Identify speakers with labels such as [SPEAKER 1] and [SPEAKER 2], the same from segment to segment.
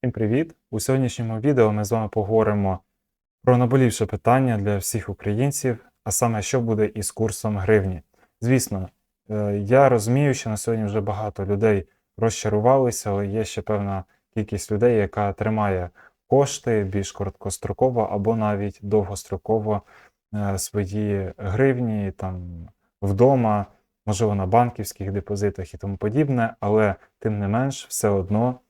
[SPEAKER 1] Всім привіт! У сьогоднішньому відео ми з вами поговоримо про наболівше питання для всіх українців, а саме, що буде із курсом гривні. Звісно, е, я розумію, що на сьогодні вже багато людей розчарувалися, але є ще певна кількість людей, яка тримає кошти більш короткостроково або навіть довгостроково е, свої гривні там вдома, можливо, на банківських депозитах і тому подібне, але тим не менш, все одно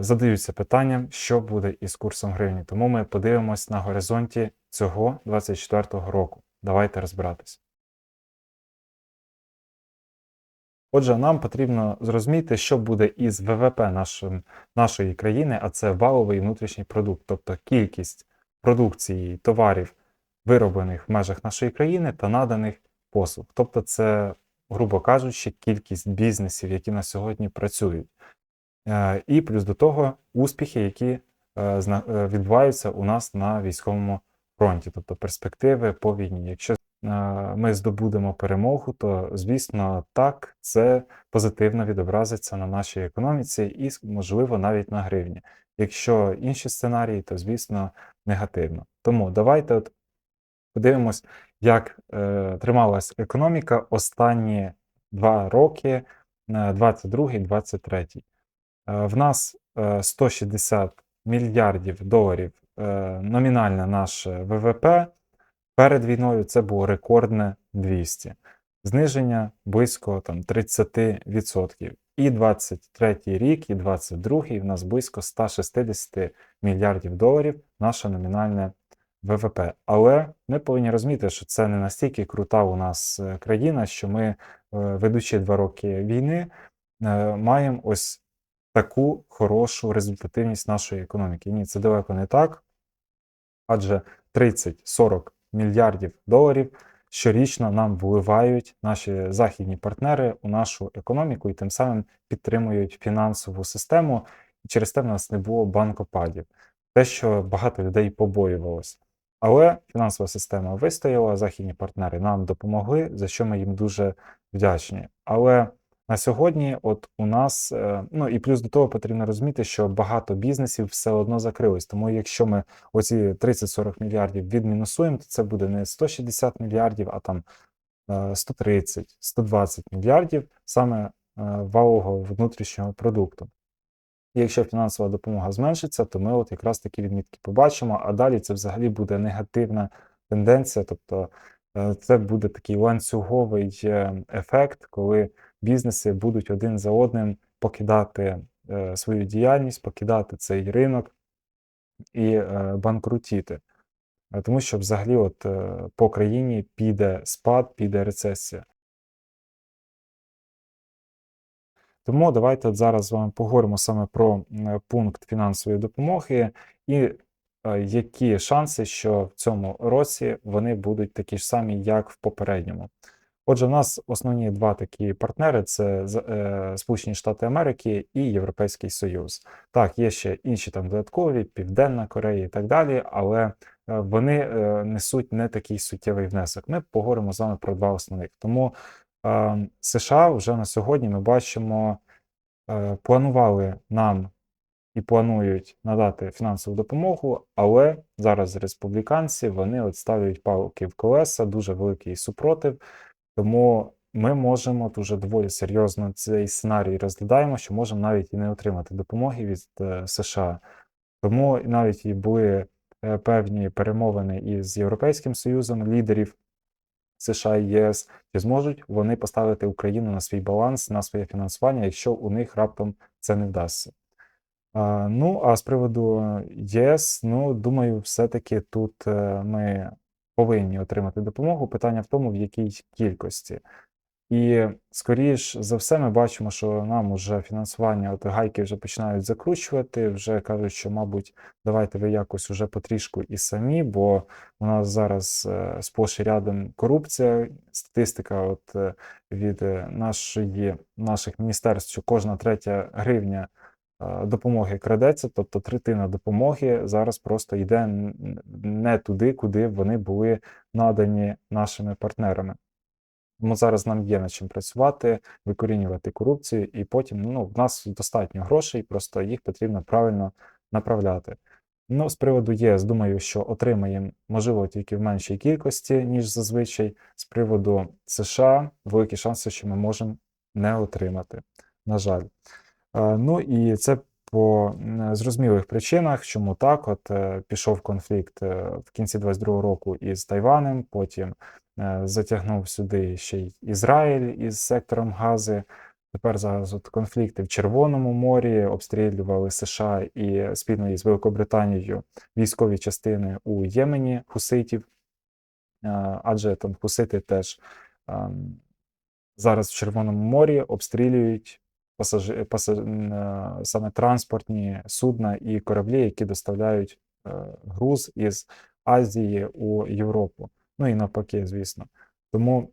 [SPEAKER 1] задаються питанням, що буде із курсом гривні. Тому ми подивимось на горизонті цього 24-го року. Давайте розбиратись. Отже, нам потрібно зрозуміти, що буде із ВВП нашим, нашої країни, а це валовий внутрішній продукт, тобто кількість продукції товарів, вироблених в межах нашої країни та наданих послуг. Тобто, це, грубо кажучи, кількість бізнесів, які на сьогодні працюють. Е, І плюс до того успіхи, які е, е, відбуваються у нас на військовому фронті, тобто перспективи по війні. Якщо ми здобудемо перемогу, то звісно так це позитивно відобразиться на нашій економіці і, можливо, навіть на гривні. Якщо інші сценарії, то звісно негативно. Тому давайте от подивимось, як е, трималась економіка останні два роки, 22-23. Е, В нас е, 160 мільярдів доларів е, номінальне наше ВВП. Перед війною це було рекордне 200. Зниження близько там, 30%. І 23 рік, і 22 в нас близько 160 мільярдів доларів наше номінальне ВВП. Але ми повинні розуміти, що це не настільки крута у нас е, країна, що ми, е, ведучи два роки війни, е, маємо ось таку хорошу результативність нашої економіки. Ні, це далеко не так. Адже 30-40 мільярдів доларів щорічно нам вливають наші західні партнери у нашу економіку і тим самим підтримують фінансову систему, і через те в нас не було банкопадів. Те, що багато людей побоювалося. Але фінансова система вистояла, західні партнери нам допомогли, за що ми їм дуже вдячні. Але на сьогодні, от у нас, е, ну і плюс до того потрібно розуміти, що багато бізнесів все одно закрилось. Тому якщо ми оці 30-40 мільярдів відмінусуємо, то це буде не 160 мільярдів, а там е, 130, 120 мільярдів саме е, валового внутрішнього продукту. І якщо фінансова допомога зменшиться, то ми от якраз такі відмітки побачимо, а далі це взагалі буде негативна тенденція, тобто е, це буде такий ланцюговий е, ефект, коли бізнеси будуть один за одним покидати е, свою діяльність, покидати цей ринок і е, банкрутіти. Е, Тому що взагалі от по країні піде спад, піде рецесія. Тому давайте от зараз з вами поговоримо саме про пункт фінансової допомоги і які шанси, що в цьому році вони будуть такі ж самі, як в попередньому. Отже, в нас основні два такі партнери: це е, Сполучені Штати Америки і Європейський Союз. Так, є ще інші там додаткові, Південна Корея і так далі, але е, вони е, несуть не такий суттєвий внесок. Ми поговоримо з вами про два основних. Тому США вже на сьогодні ми бачимо, планували нам і планують надати фінансову допомогу, але зараз республіканці вони от ставлять палки в колеса, дуже великий супротив. Тому ми можемо дуже доволі серйозно цей сценарій розглядаємо, що можемо навіть і не отримати допомоги від е, США. Тому навіть і були е, певні перемовини із Європейським Союзом лідерів США і ЄС, чи зможуть вони поставити Україну на свій баланс, на своє фінансування, якщо у них раптом це не вдасться. Ну, а з приводу ЄС, ну, думаю, все-таки тут е, ми повинні отримати допомогу. Питання в тому, в якій кількості. І скоріш за все, ми бачимо, що нам уже фінансування, от гайки вже починають закручувати, вже кажуть, що, мабуть, давайте ви якось уже потрішку і самі, бо у нас зараз е, сплош і рядом корупція, статистика от е, від е, нашої, наших міністерств, що кожна третя гривня е, допомоги крадеться, тобто третина допомоги зараз просто йде не туди, куди вони були надані нашими партнерами. Тому зараз нам є над чим працювати, викорінювати корупцію, і потім ну, в нас достатньо грошей, просто їх потрібно правильно направляти. Ну, з приводу ЄС, думаю, що отримаємо, можливо, тільки в меншій кількості, ніж зазвичай. З приводу США, великі шанси, що ми можемо не отримати. На жаль. Е, Ну і це по зрозумілих причинах, чому так. От е, пішов конфлікт е, в кінці 22-го року із Тайванем, потім затягнув сюди ще й Ізраїль із сектором Гази. Тепер зараз от конфлікти в Червоному морі обстрілювали США і спільно із Великобританією військові частини у Ємені хуситів, адже там хусити теж ем, зараз в Червоному морі обстрілюють пасажи, паса, м, е, саме транспортні судна і кораблі, які доставляють е, груз із Азії у Європу. Ну і навпаки, звісно. Тому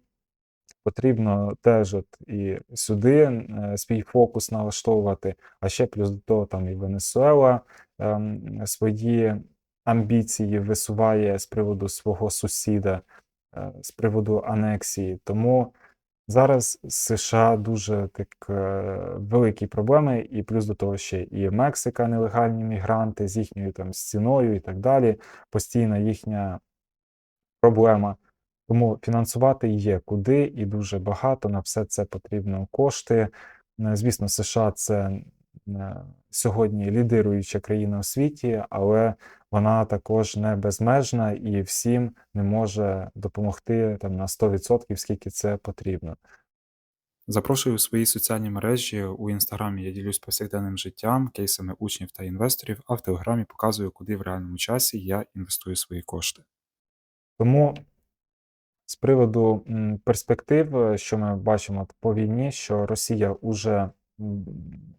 [SPEAKER 1] потрібно теж от і сюди е, свій фокус налаштовувати, а ще плюс до того там і Венесуела ем, свої амбіції висуває з приводу свого сусіда, е, з приводу анексії. Тому зараз США дуже так е, великі проблеми, і плюс до того ще і Мексика, нелегальні мігранти з їхньою там стіною і так далі. Постійна їхня проблема. Тому фінансувати є куди і дуже багато. На все це потрібно кошти. Е, Звісно, США це сьогодні лідируюча країна у світі, але вона також не безмежна і всім не може допомогти там на 100%, скільки це потрібно.
[SPEAKER 2] Запрошую у свої соціальні мережі. У інстаграмі я ділюсь повсякденним життям, кейсами учнів та інвесторів, а в телеграмі показую, куди в реальному часі я інвестую свої кошти.
[SPEAKER 1] Тому з приводу перспектив, е, що ми бачимо по війні, що Росія уже м,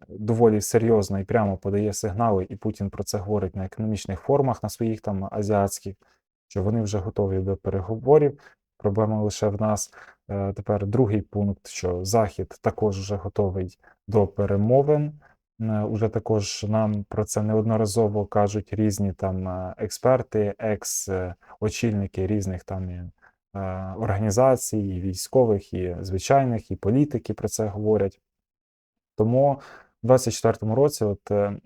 [SPEAKER 1] доволі серйозно і прямо подає сигнали, і Путін про це говорить на економічних форумах на своїх там азіатських, що вони вже готові до переговорів. Проблема лише в нас. Е, Тепер другий пункт, що Захід також вже готовий до перемовин. Е, Уже також нам про це неодноразово кажуть різні там е, експерти, екс-очільники різних там організацій, і військових, і звичайних, і політики про це говорять. Тому в 24-му році, от е,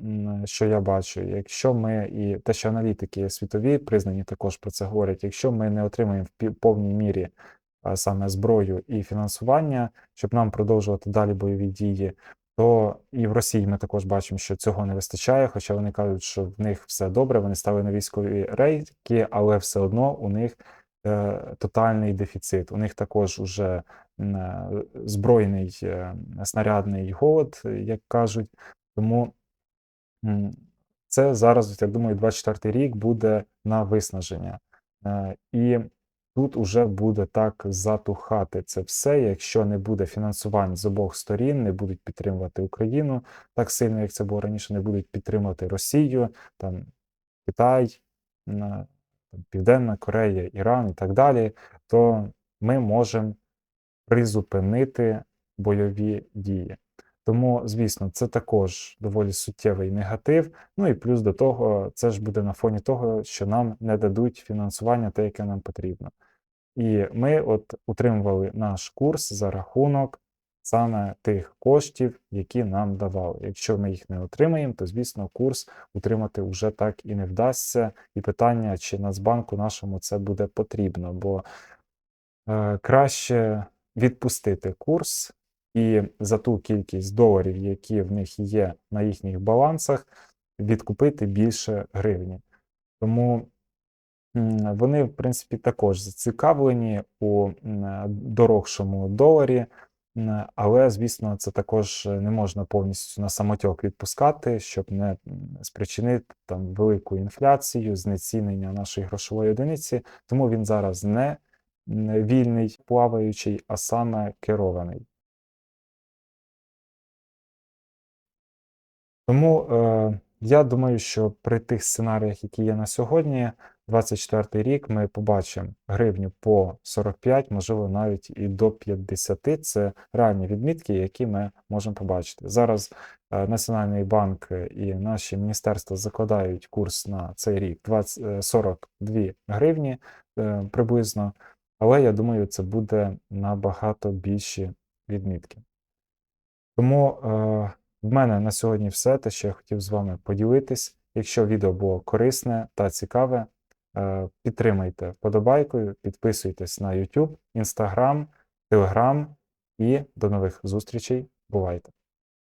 [SPEAKER 1] що я бачу, якщо ми і те, що аналітики світові признані також про це говорять, якщо ми не отримаємо в повній мірі саме зброю і фінансування, щоб нам продовжувати далі бойові дії, то і в Росії ми також бачимо, що цього не вистачає, хоча вони кажуть, що в них все добре, вони стали на військові рейки, але все одно у них е, тотальний дефіцит. У них також уже збройний е, снарядний голод, е, як кажуть. Тому це зараз, я думаю, 24 рік буде на виснаження. Е, І тут уже буде так затухати це все, якщо не буде фінансувань з обох сторін, не будуть підтримувати Україну так сильно, як це було раніше, не будуть підтримувати Росію, там Китай, Південна Корея, Іран і так далі, то ми можемо призупинити бойові дії. Тому, звісно, це також доволі суттєвий негатив. Ну і плюс до того, це ж буде на фоні того, що нам не дадуть фінансування те, яке нам потрібно. І ми от утримували наш курс за рахунок саме тих коштів, які нам давали. Якщо ми їх не отримаємо, то звісно курс утримати вже так і не вдасться. І питання, чи Нацбанку нашому це буде потрібно, бо е, краще відпустити курс і за ту кількість доларів, які в них є на їхніх балансах, відкупити більше гривні. Тому вони, в принципі, також зацікавлені у дорогшому доларі, але, звісно, це також не можна повністю на самотьок відпускати, щоб не спричинити там велику інфляцію, знецінення нашої грошової одиниці. Тому він зараз не вільний, плаваючий, а саме керований. Тому е, я думаю, що при тих сценаріях, які є на сьогодні, 24 рік ми побачимо гривню по 45, можливо, навіть і до 50. Це реальні відмітки, які ми можемо побачити. Зараз е, Національний банк і наші міністерства закладають курс на цей рік 20, е, 42 гривні е, приблизно. Але я думаю, це буде набагато більші відмітки. Тому е, в мене на сьогодні все те, що я хотів з вами поділитись. Якщо відео було корисне та цікаве, е, підтримайте вподобайкою, підписуйтесь на YouTube, Instagram, Telegram і до нових зустрічей. Бувайте!